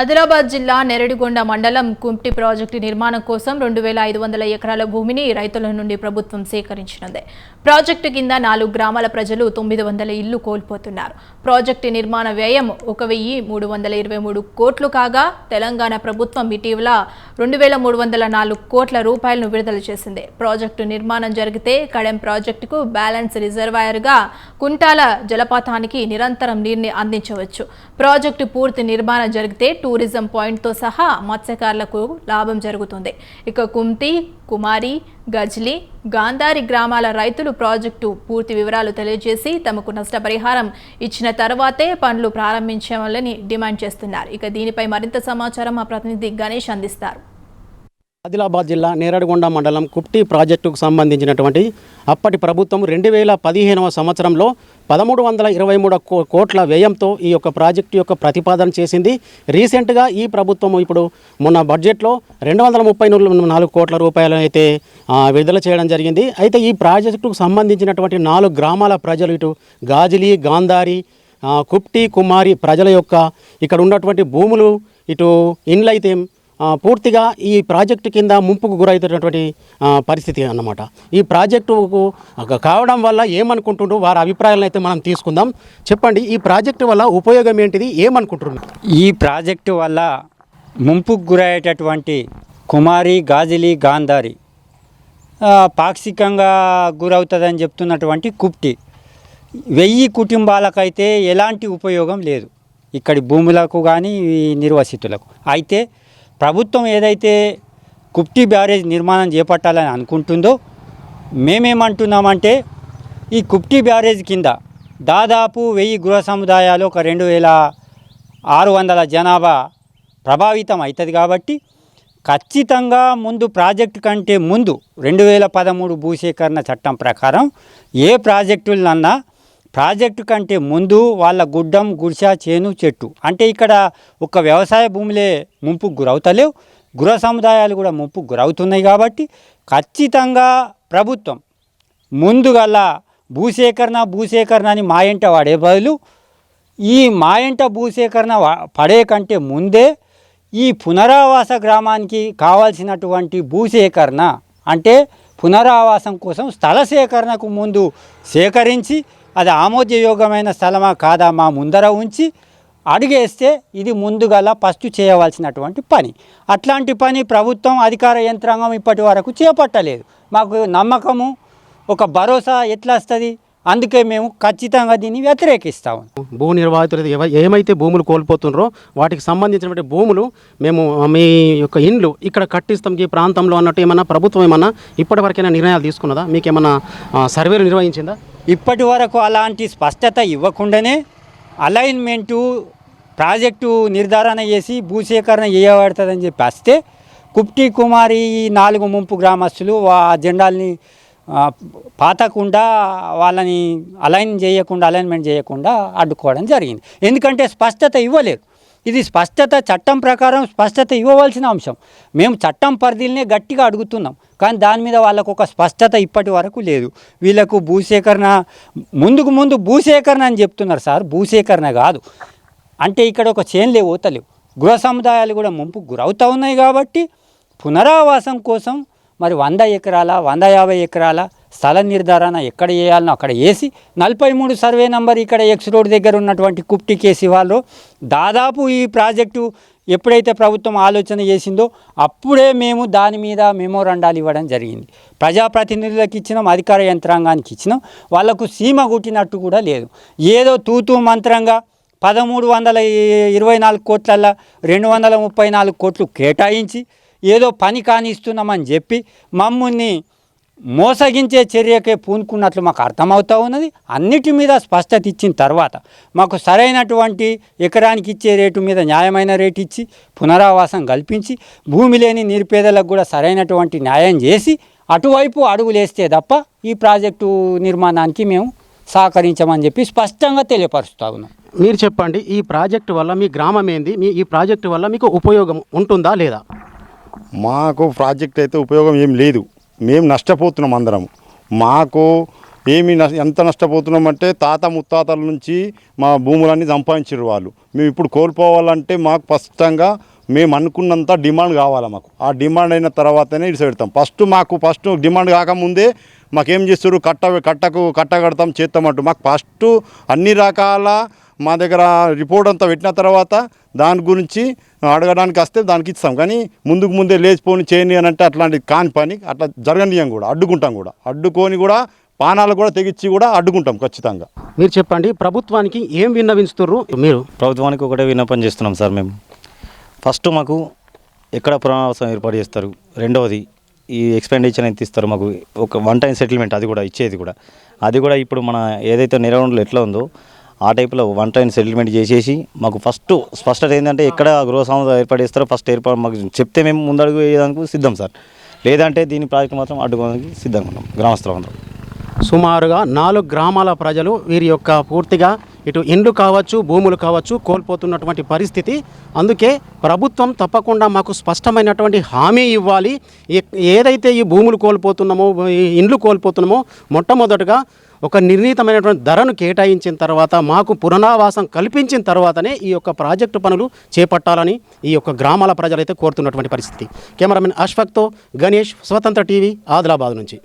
ఆదిలాబాద్ జిల్లా నెరడిగొండ మండలం కుంటి ప్రాజెక్టు నిర్మాణం కోసం రెండు వేల ఐదు వందల ఎకరాల భూమిని రైతుల నుండి ప్రభుత్వం సేకరించినదే. ప్రాజెక్టు కింద నాలుగు గ్రామాల ప్రజలు తొమ్మిది వందల ఇల్లు కోల్పోతున్నారు. ప్రాజెక్టు నిర్మాణ వ్యయం ఒక వెయ్యి మూడు వందల ఇరవై మూడు కోట్లు కాగా తెలంగాణ ప్రభుత్వం ఇటీవల రెండు వేల మూడు వందల నాలుగు కోట్ల రూపాయలను విడుదల చేసింది. ప్రాజెక్టు నిర్మాణం జరిగితే కడెం ప్రాజెక్టుకు బ్యాలెన్స్ రిజర్వాయర్గా కుంటాల జలపాతానికి నిరంతరం నీరుని అందించవచ్చు. ప్రాజెక్టు పూర్తి నిర్మాణం జరిగితే టూరిజం పాయింట్తో సహా మత్స్యకారులకు లాభం జరుగుతుంది. ఇక కుంతి కుమారి గజ్లీ గాంధారి గ్రామాల రైతులు ప్రాజెక్టు పూర్తి వివరాలు తెలియజేసి తమకు నష్టపరిహారం ఇచ్చిన తర్వాతే పనులు ప్రారంభించాలని డిమాండ్ చేస్తున్నారు. ఇక దీనిపై మరింత సమాచారం మా ప్రతినిధి గణేష్ అందిస్తారు. ఆదిలాబాద్ జిల్లా నేరడిగొండ మండలం కుప్టి ప్రాజెక్టుకు సంబంధించినటువంటి అప్పటి ప్రభుత్వం రెండు వేల పదిహేనవ సంవత్సరంలో పదమూడు వందల ఇరవై మూడు కో- కోట్ల వ్యయంతో ఈ యొక్క ప్రాజెక్టు యొక్క ప్రతిపాదన చేసింది. రీసెంట్గా ఈ ప్రభుత్వం ఇప్పుడు మొన్న బడ్జెట్లో రెండు వందల ముప్పై నాలుగు కోట్ల రూపాయలు అయితే విడుదల చేయడం జరిగింది. అయితే ఈ ప్రాజెక్టుకు సంబంధించినటువంటి నాలుగు గ్రామాల ప్రజలు ఇటు గాజిలి గాంధారి కుప్టి కుమారి ప్రజల యొక్క ఇక్కడ ఉన్నటువంటి భూములు ఇటు ఇండ్లయితే పూర్తిగా ఈ ప్రాజెక్టు కింద ముంపుకు గురవుతున్నటువంటి పరిస్థితి అన్నమాట. ఈ ప్రాజెక్టుకు కావడం వల్ల ఏమనుకుంటుండ్రు? వారి అభిప్రాయాలను అయితే మనం తీసుకుందాం. చెప్పండి ఈ ప్రాజెక్టు వల్ల ఉపయోగం ఏంటిది? ఏమనుకుంటున్నారు ఈ ప్రాజెక్టు వల్ల ముంపుకు గురయ్యేటటువంటి కుమారి గాజిలి గాంధారి పాక్షికంగా గురవుతుందని చెప్తున్నటువంటి కుప్టి వెయ్యి కుటుంబాలకైతే ఎలాంటి ఉపయోగం లేదు. ఇక్కడి భూములకు కానీ నిర్వసితులకు. అయితే ప్రభుత్వం ఏదైతే కుప్టి బ్యారేజ్ నిర్మాణం చేపట్టాలని అనుకుంటుందో మేమేమంటున్నామంటే ఈ కుప్టి బ్యారేజ్ కింద దాదాపు వెయ్యి గృహ సముదాయాలు ఒక రెండు వేల ఆరు వందల జనాభా ప్రభావితం అవుతుంది కాబట్టి ఖచ్చితంగా ముందు ప్రాజెక్టు కంటే ముందు రెండు వేల పదమూడు భూసేకరణ చట్టం ప్రకారం ఏ ప్రాజెక్టులన్నా ప్రాజెక్టు కంటే ముందు వాళ్ళ గుడ్డం గుడిస చేను చెట్టు. అంటే ఇక్కడ ఒక వ్యవసాయ భూములే ముంపుకు గురవుతలేవు. గృహ సముదాయాలు కూడా ముంపుకు గురవుతున్నాయి కాబట్టి ఖచ్చితంగా ప్రభుత్వం ముందుగల భూసేకరణ భూసేకరణ అని మాయంట వాడే బదులు ఈ మాయంట భూసేకరణ వా- పడే కంటే ముందే ఈ పునరావాస గ్రామానికి కావాల్సినటువంటి భూసేకరణ అంటే పునరావాసం కోసం స్థల సేకరణకు ముందు సేకరించి అది ఆమోదయోగమైన స్థలమా కాదా మా ముందర ఉంచి అడిగేస్తే ఇది ముందుగల ఫస్ట్ చేయవలసినటువంటి పని. అట్లాంటి పని ప్రభుత్వం అధికార యంత్రాంగం ఇప్పటి వరకు చేపట్టలేదు. మాకు నమ్మకము ఒక భరోసా ఎట్లా వస్తుంది అందుకే మేము ఖచ్చితంగా దీన్ని వ్యతిరేకిస్తాము భూ నిర్వాహితులు ఏమైతే భూములు కోల్పోతున్నారో వాటికి సంబంధించినటువంటి భూములు మేము మీ యొక్క ఇండ్లు ఇక్కడ కట్టిస్తాం ఈ ప్రాంతంలో అన్నట్టు ఏమన్నా ప్రభుత్వం ఏమన్నా ఇప్పటివరకైనా నిర్ణయాలు తీసుకున్నదా? మీకు ఏమన్నా సర్వేలు నిర్వహించిందా? ఇప్పటి వరకు అలాంటి స్పష్టత ఇవ్వకుండానే అలైన్మెంటు ప్రాజెక్టు నిర్ధారణ చేసి భూసేకరణ చేయబడుతుందని చెప్పి వస్తే కుప్టి కుమారి నాలుగు ముంపు గ్రామస్తులు ఆ జెండాల్ని పాతకుండా వాళ్ళని అలైన్ చేయకుండా అలైన్మెంట్ చేయకుండా అడ్డుకోవడం జరిగింది. ఎందుకంటే స్పష్టత ఇవ్వలేదు. ఇది స్పష్టత చట్టం ప్రకారం స్పష్టత ఇవ్వవలసిన అంశం. మేము చట్టం పరిధిలోనే గట్టిగా అడుగుతున్నాం. కానీ దాని మీద వాళ్ళకు ఒక స్పష్టత ఇప్పటి వరకు లేదు. వీళ్ళకు భూసేకరణ ముందుకు ముందు భూసేకరణ అని చెప్తున్నారు సార్. భూసేకరణ కాదు. అంటే ఇక్కడ ఒక చేన్లే ఓతలేవు. గృహ సముదాయాలు కూడా ముంపు గురవుతూ ఉన్నాయి కాబట్టి పునరావాసం కోసం మరి వంద ఎకరాల వంద యాభై ఎకరాల స్థల నిర్ధారణ ఎక్కడ చేయాలనో అక్కడ వేసి నలభై మూడు సర్వే నంబర్ ఇక్కడ ఎక్స్ రోడ్ దగ్గర ఉన్నటువంటి కుప్టి కేసి వాళ్ళు దాదాపు ఈ ప్రాజెక్టు ఎప్పుడైతే ప్రభుత్వం ఆలోచన చేసిందో అప్పుడే మేము దాని మీద మెమోరండాలు ఇవ్వడం జరిగింది. ప్రజాప్రతినిధులకు ఇచ్చినాం అధికార యంత్రాంగానికి ఇచ్చినాం. వాళ్ళకు సీమ గుట్టినట్టు కూడా లేదు. ఏదో తూతూ మంత్రంగా పదమూడు వందల ఇరవై నాలుగు కోట్లల్లో రెండు వందల ముప్పై నాలుగు కోట్లు కేటాయించి ఏదో పని కానిస్తున్నామని చెప్పి మమ్మల్ని మోసగించే చర్యకే పూనుకున్నట్లు మాకు అర్థమవుతా ఉన్నది. అన్నిటి మీద స్పష్టత ఇచ్చిన తర్వాత మాకు సరైనటువంటి ఎకరానికి ఇచ్చే రేటు మీద న్యాయమైన రేటు ఇచ్చి పునరావాసం కల్పించి భూమి లేని నిరుపేదలకు కూడా సరైనటువంటి న్యాయం చేసి అటువైపు అడుగులేస్తే తప్ప ఈ ప్రాజెక్టు నిర్మాణానికి మేము సహకరించమని చెప్పి స్పష్టంగా తెలియపరుస్తా ఉన్నాం. మీరు చెప్పండి ఈ ప్రాజెక్టు వల్ల మీ గ్రామం ఏంది? మీ ఈ ప్రాజెక్టు వల్ల మీకు ఉపయోగం ఉంటుందా లేదా? మాకు ప్రాజెక్ట్ అయితే ఉపయోగం ఏం లేదు. మేము నష్టపోతున్నాం అందరం. మాకు ఏమి ఎంత నష్టపోతున్నాం అంటే తాత ముత్తాతల నుంచి మా భూములన్నీ సంపాదించారు వాళ్ళు. మేము ఇప్పుడు కోల్పోవాలంటే మాకు స్పష్టంగా మేము అనుకున్నంత డిమాండ్ కావాలి మాకు. ఆ డిమాండ్ అయిన తర్వాతనే ఇటు పెడతాం. ఫస్ట్ మాకు ఫస్ట్ డిమాండ్ కాకముందే మాకేం చేస్తారు కట్ట కట్టకు కట్ట కడతాం చేస్తామంటూ మాకు ఫస్ట్ అన్ని రకాల మా దగ్గర రిపోర్ట్ అంతా పెట్టిన తర్వాత దాని గురించి అడగడానికి వస్తే దానికి ఇస్తాం. కానీ ముందుకు ముందే లేచిపోని చేయని అని అంటే అట్లాంటి కాని పని అట్లా జరగనీయం కూడా. అడ్డుకుంటాం కూడా. అడ్డుకొని కూడా పానాలు కూడా తెగించి కూడా అడ్డుకుంటాం ఖచ్చితంగా. మీరు చెప్పండి ప్రభుత్వానికి ఏం విన్నవించుతుర్రు? మీరు? ప్రభుత్వానికి ఒకటే విన్నపం చేస్తున్నాం సార్ మేము. ఫస్ట్ మాకు ఎక్కడ పునరావాసం ఏర్పాటు చేస్తారు? రెండవది ఈ ఎక్స్పెండిచర్ ఎంత ఇస్తారు మాకు ఒక వన్ టైం సెటిల్మెంట్ అది కూడా ఇచ్చేది కూడా. అది కూడా ఇప్పుడు మన ఏదైతే నిర్వహణలో ఎట్లా ఉందో ఆ టైప్లో వన్ టైం సెటిల్మెంట్ చేసేసి మాకు ఫస్ట్ స్పష్టత ఏంటంటే ఎక్కడ గృహ సంస్థ ఏర్పాటు చేస్తారో ఫస్ట్ ఏర్పాటు మాకు చెప్తే మేము ముందడుగు వేయడానికి సిద్ధం సార్. లేదంటే దీని ప్రాజెక్ట్ మాత్రం అడ్డుకోవడానికి సిద్ధంగా ఉన్నాం గ్రామస్తులం అందరం. సుమారుగా నాలుగు గ్రామాల ప్రజలు వీరి యొక్క పూర్తిగా ఇటు ఇండ్లు కావచ్చు భూములు కావచ్చు కోల్పోతున్నటువంటి పరిస్థితి. అందుకే ప్రభుత్వం తప్పకుండా మాకు స్పష్టమైనటువంటి హామీ ఇవ్వాలి. ఏదైతే ఈ భూములు కోల్పోతున్నామో ఈ ఇండ్లు కోల్పోతున్నామో మొట్టమొదటగా ఒక నిర్ణీతమైనటువంటి ధరను కేటాయించిన తర్వాత మాకు పునరావాసం కల్పించిన తర్వాతనే ఈ యొక్క ప్రాజెక్టు పనులు చేపట్టాలని ఈ యొక్క గ్రామాల ప్రజలైతే కోరుతున్నటువంటి పరిస్థితి. కెమెరామెన్ అష్ఫక్తో గణేష్ స్వతంత్ర టీవీ ఆదిలాబాద్ నుంచి.